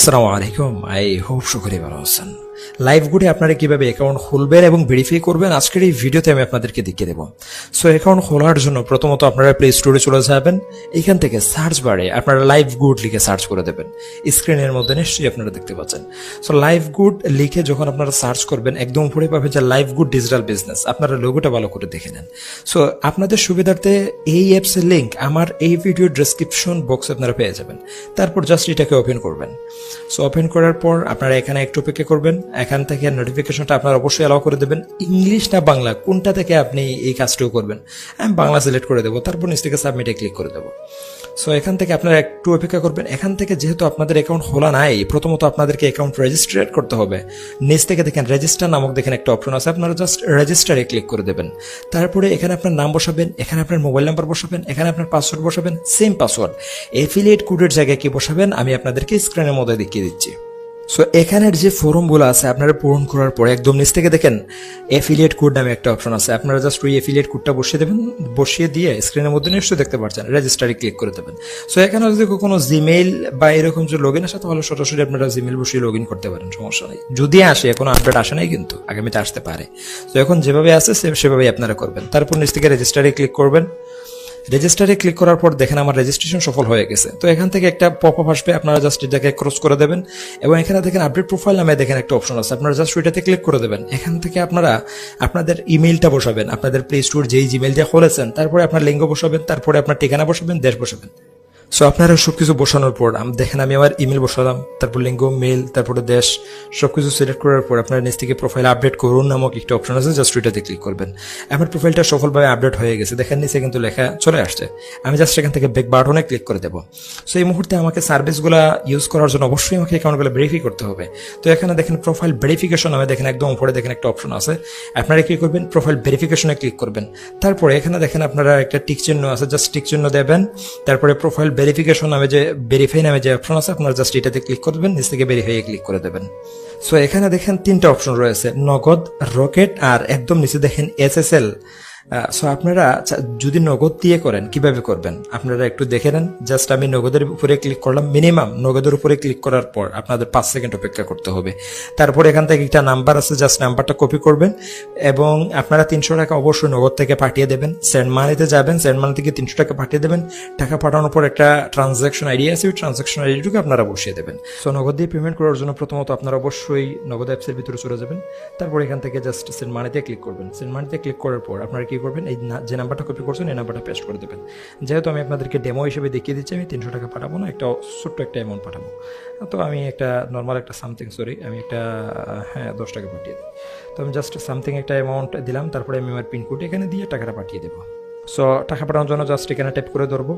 আসসালামু আলাইকুম I hope সকলে ভালো আছেন লাইভ গুডে আপনারা কীভাবে অ্যাকাউন্ট খুলবেন এবং ভেরিফাই করবেন, আজকের এই ভিডিওতে আমি আপনাদেরকে দেখিয়ে দেবো। সো অ্যাকাউন্ট খোলার জন্য প্রথমত আপনারা প্লে স্টোরে চলে যাবেন। এখান থেকে সার্চ বারে আপনারা লাইভ গুড লিখে সার্চ করে দেবেন। স্ক্রিনের মধ্যে নিশ্চয়ই আপনারা দেখতে পাচ্ছেন। সো লাইভ গুড লিখে যখন আপনারা সার্চ করবেন, একদম উপরে পাবে যে লাইভ গুড ডিজিটাল বিজনেস আপনারা লোগোটা ভালো করে দেখে নেন। সো আপনাদের সুবিধার্থে এই অ্যাপসের লিঙ্ক আমার এই ভিডিও ডেসক্রিপশন বক্সে আপনারা পেয়ে যাবেন। তারপর জাস্ট এটাকে ওপেন করবেন। সো ওপেন করার পর আপনারা এখানে একটু অপেক্ষা করবেন। এখান থেকে নোটিফিকেশনটা আপনার অবশ্যই অ্যালাউ করে দেবেন। ইংলিশ না বাংলা, কোনটা থেকে আপনি এই কাজটিও করবেন? আমি বাংলা সিলেক্ট করে দেবো, তারপর নিচ থেকে সাবমিটে ক্লিক করে দেবো। সো এখান থেকে আপনারা একটু অপেক্ষা করবেন। এখান থেকে যেহেতু আপনাদের অ্যাকাউন্ট খোলা নাই, প্রথমত আপনাদেরকে অ্যাকাউন্ট রেজিস্ট্রেট করতে হবে। নিচ থেকে দেখেন রেজিস্টার নামক দেখেন একটা অপশন আছে, আপনারা জাস্ট রেজিস্টারে ক্লিক করে দেবেন। তারপরে এখানে আপনার নাম বসাবেন, এখানে আপনার মোবাইল নাম্বার বসাবেন, এখানে আপনার পাসওয়ার্ড বসাবেন সেম পাসওয়ার্ড এফিলিয়েট কোডের জায়গায় কি বসাবেন, আমি আপনাদেরকে স্ক্রিনের মধ্যে দেখিয়ে দিচ্ছি। সো এখানের যে ফর্মগুলো আছে, আপনারা পূরণ করার পরে একদম নিচ থেকে দেখেন এফিলিয়েট কোড নামে একটা অপশন আছে। আপনারা জাস্ট ওই এফিলিয়েট কোডটা বসিয়ে দেবেন, বসিয়ে দিয়ে স্ক্রিনের মধ্যে নিশ্চয়ই দেখতে পাচ্ছেন রেজিস্টারে ক্লিক করে দেবেন। সো এখানে যদি কোনো জিমেইল বা এরকম যে লগ ইন আসে, তাহলে সরাসরি আপনারা জিমেইল বসিয়ে লগ ইন করতে পারেন, সমস্যা নেই। যদি আসে কোনো আপডেট আসে নাই কিন্তু, আগামীতে আসতে পারে। তো এখন যেভাবে আছে সেভাবেই আপনারা করবেন। তারপর নিচ থেকে রেজিস্টারে ক্লিক করবেন। রেজিস্টারে ক্লিক করার পর দেখেন আমার রেজিস্ট্রেশন সফল হয়ে গেছে। তো এখান থেকে একটা পপ আপ আসবে, আপনারা জাস্ট এটাকে ক্রস করে দেবেন। এবং এখানে দেখেন আপডেট প্রোফাইল নামে দেখেন একটা অপশন আছে, আপনারা জাস্ট ওইটাতে ক্লিক করে দেবেন। এখান থেকে আপনারা আপনাদের ইমেলটা বসাবেন, আপনাদের প্লে স্টোর যেই জিমেল খুলেছেন, তারপরে আপনার লিঙ্গ বসাবেন, তারপরে আপনার ঠিকানা বসাবেন, দেশ বসাবেন। সো আপনারা সবকিছু বসানোর পর, আম- দেখেন, আমি আমার ইমেল বসালাম, তারপর লিঙ্গ মেল তারপরে দেশ, সবকিছু সিলেক্ট করার পর আপনার নিচ থেকে প্রোফাইল আপডেট করুন নামক একটা অপশন আছে জাস্ট ওইটাতে ক্লিক করবেন। আমার প্রোফাইলটা সফলভাবে আপডেট হয়ে গেছে, দেখেন, নিচে কিন্তু লেখা চলে আসছে। আমি জাস্ট এখান থেকে বেক বাটনে ক্লিক করে দেবো। সো এই মুহূর্তে আমাকে সার্ভিসগুলো ইউজ করার জন্য অবশ্যই আমাকে অ্যাকাউন্টগুলো ভেরিফাই করতে হবে। তো এখানে দেখেন প্রোফাইল ভেরিফিকেশন আমি দেখেন, একদম উপরে দেখেন একটা অপশন আছে। আপনারা কি করবেন? প্রোফাইল ভেরিফিকেশনে ক্লিক করবেন। তারপরে এখানে দেখেন, আপনারা একটা টিক চিহ্ন আছে জাস্ট টিক চিহ্ন দেবেন। তারপরে প্রোফাইল ভেরিফিকেশন নামে যে ভেরিফাই নামে যে অপশন আছে, আপনারা জাস্ট এটাতে ক্লিক করে দেবেন, নিচ থেকে ভেরিফাই ক্লিক করে দেবেন। সো এখানে দেখেন তিনটা অপশন রয়েছে, নগদ রকেট আর একদম নিচে দেখেন এসএসএল সো আপনারা যদি নগদ দিয়ে করেন, কীভাবে করবেন? আপনারা একটু দেখে নেন। জাস্ট আমি নগদের উপরে ক্লিক করলাম। মিনিমাম নগদের উপরে ক্লিক করার পর আপনাদের পাঁচ সেকেন্ড অপেক্ষা করতে হবে। তারপর এখান থেকে একটা নাম্বার আছে জাস্ট নাম্বারটা কপি করবেন। এবং আপনারা তিনশো টাকা অবশ্যই নগদ থেকে পাঠিয়ে দেবেন। সেন্ড মানিতে যাবেন। সেন্ড মানি থেকে তিনশো টাকা পাঠিয়ে দেবেন। টাকা পাঠানোর পর একটা ট্রানজাকশন আইডি আছে। ওই ট্রানজাকশন আইডিটুকু আপনারা বসিয়ে দেবেন। সো নগদ দিয়ে পেমেন্ট করার জন্য প্রথমত আপনারা অবশ্যই নগদ অ্যাপসের ভিতরে চলে যাবেন। তারপর এখান থেকে জাস্ট সেন্ড মানিতে ক্লিক করবেন। সেন্ড মানিতে ক্লিক করার পর আপনারা কি করবেন, এই যে নাম্বারটা কপি করছেন, এই নাম্বারটা পেস্ট করে দেবেন। যেহেতু আমি আপনাদেরকে ডেমো হিসেবে দেখিয়ে দিচ্ছি, আমি তিনশো টাকা পাঠাবো না, একটা ছোট্ট একটা অ্যামাউন্ট পাঠাবো। তো আমি একটা নর্মাল একটা সামথিং সরি আমি একটা হ্যাঁ দশ টাকা পাঠিয়ে দিই। তো আমি জাস্ট সামথিং একটা অ্যামাউন্ট দিলাম, তারপরে আমি আমার পিনকোড এখানে দিয়ে টাকাটা পাঠিয়ে দেবো। সো টাকা পাঠানোর জন্য জাস্ট এখানে টাইপ করে ধরবো।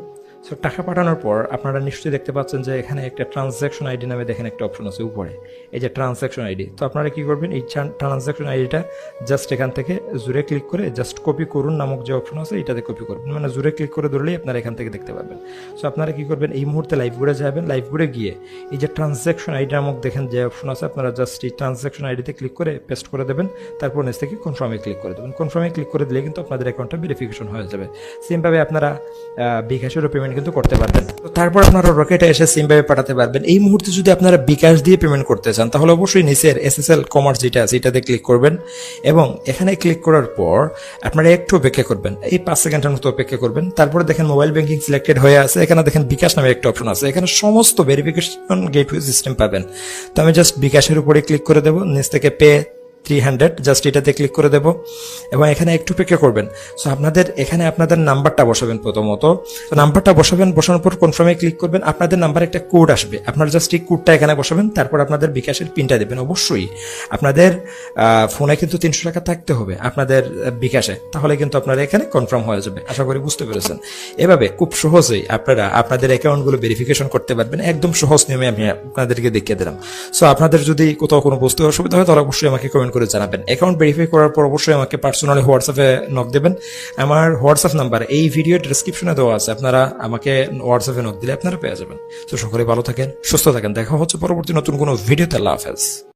সো টাকা পাঠানোর পর আপনারা নিশ্চয়ই দেখতে পাচ্ছেন যে এখানে একটা ট্রানজ্যাকশন আইডি নামে দেখেন একটা অপশন আছে উপরে। এই যে ট্রানজ্যাকশন আইডি তো আপনারা কি করবেন? এই ট্রানজ্যাকশন আইডিটা জাস্ট এখান থেকে জুড়ে ক্লিক করে জাস্ট কপি করুন নামক যে অপশন আছে এটাতে কপি করবেন মানে জুড়ে ক্লিক করে ধরলেই আপনারা এখান থেকে দেখতে পাবেন। সো আপনারা কি করবেন? এই মুহূর্তে লাইভ ঘুরে যাবেন। লাইভ ঘুরে গিয়ে এই যে ট্রানজ্যাকশন আইডি নামক দেখেন যে অপশন আছে, আপনারা জাস্ট এই ট্রানজ্যাকশন আইডিতে ক্লিক করে পেস্ট করে দেবেন। তারপর নিচ থেকে কনফার্মে ক্লিক করে দেবেন। কনফার্মে ক্লিক করে দিলে কিন্তু আপনাদের অ্যাকাউন্টটা ভেরিফিকেশন হয়ে যাবে। সেমভাবে আপনারা বিকাশেরও পেমেন্ট কিন্তু করতে পারবেন। তো তারপর আপনারা রকেটে এসে সিমভাবে পাঠাতে পারবেন। এই মুহূর্তে যদি আপনারা বিকাশ দিয়ে পেমেন্ট করতে চান, তাহলে অবশ্যই নিচের এসএসএল কমার্স যেটা আছে, এটাতে ক্লিক করবেন এবং এখানে ক্লিক করার পর আপনারা একটু অপেক্ষা করবেন। এই পাঁচ সেকেন্ডের মতো অপেক্ষা করবেন। তারপরে দেখেন মোবাইল ব্যাংকিং সিলেক্টেড হয়ে আছে। এখানে দেখেন বিকাশ নামে একটা অপশন আছে। এখানে সমস্ত ভেরিফিকেশন গেটওয়ে সিস্টেম পাবেন। তো আমি জাস্ট বিকাশের উপরে ক্লিক করে দেবো। নিচ থেকে পে থ্রি হান্ড্রেড জাস্ট এটাতে ক্লিক করে দেবো। এবং এখানে একটু অপেক্ষা করবেন। সো আপনাদের এখানে আপনাদের নাম্বারটা বসাবেন প্রথমত। তো নাম্বারটা বসাবেন, বসানোর পর কনফার্মে ক্লিক করবেন, আপনাদের নাম্বার একটা কোড আসবে। আপনারা জাস্ট এই কোডটা এখানে বসাবেন, তারপর আপনাদের বিকাশের পিনটা দেবেন। অবশ্যই আপনাদের ফোনে কিন্তু তিনশো টাকা থাকতে হবে আপনাদের বিকাশে। তাহলে কিন্তু আপনারা এখানে কনফার্ম হয়ে যাবে। আশা করি বুঝতে পেরেছেন। এভাবে খুব সহজেই আপনারা, আপনাদের অ্যাকাউন্টগুলো ভেরিফিকেশন করতে পারবেন। একদম সহজ নিয়মে আমি আপনাদেরকে দেখিয়ে দিলাম। সো আপনাদের যদি কোথাও কোনো বুঝতে অসুবিধা হয়, তাহলে অবশ্যই আমাকে কমেন্ট করে জানাবেন। অ্যাকাউন্ট ভেরিফাই করার পর অবশ্যই আমাকে পার্সোনালি হোয়াটসঅ্যাপে নক দেবেন। আমার হোয়াটসঅ্যাপ নাম্বার এই ভিডিও ডিসক্রিপশনে দেওয়া আছে। আপনারা আমাকে হোয়াটসঅ্যাপে নক দিলে আপনারা পেয়ে যাবেন। তো সকলে ভালো থাকেন, সুস্থ থাকেন। দেখা হচ্ছে পরবর্তী নতুন কোনো ভিডিওতে আল্লাহ হাফেজ।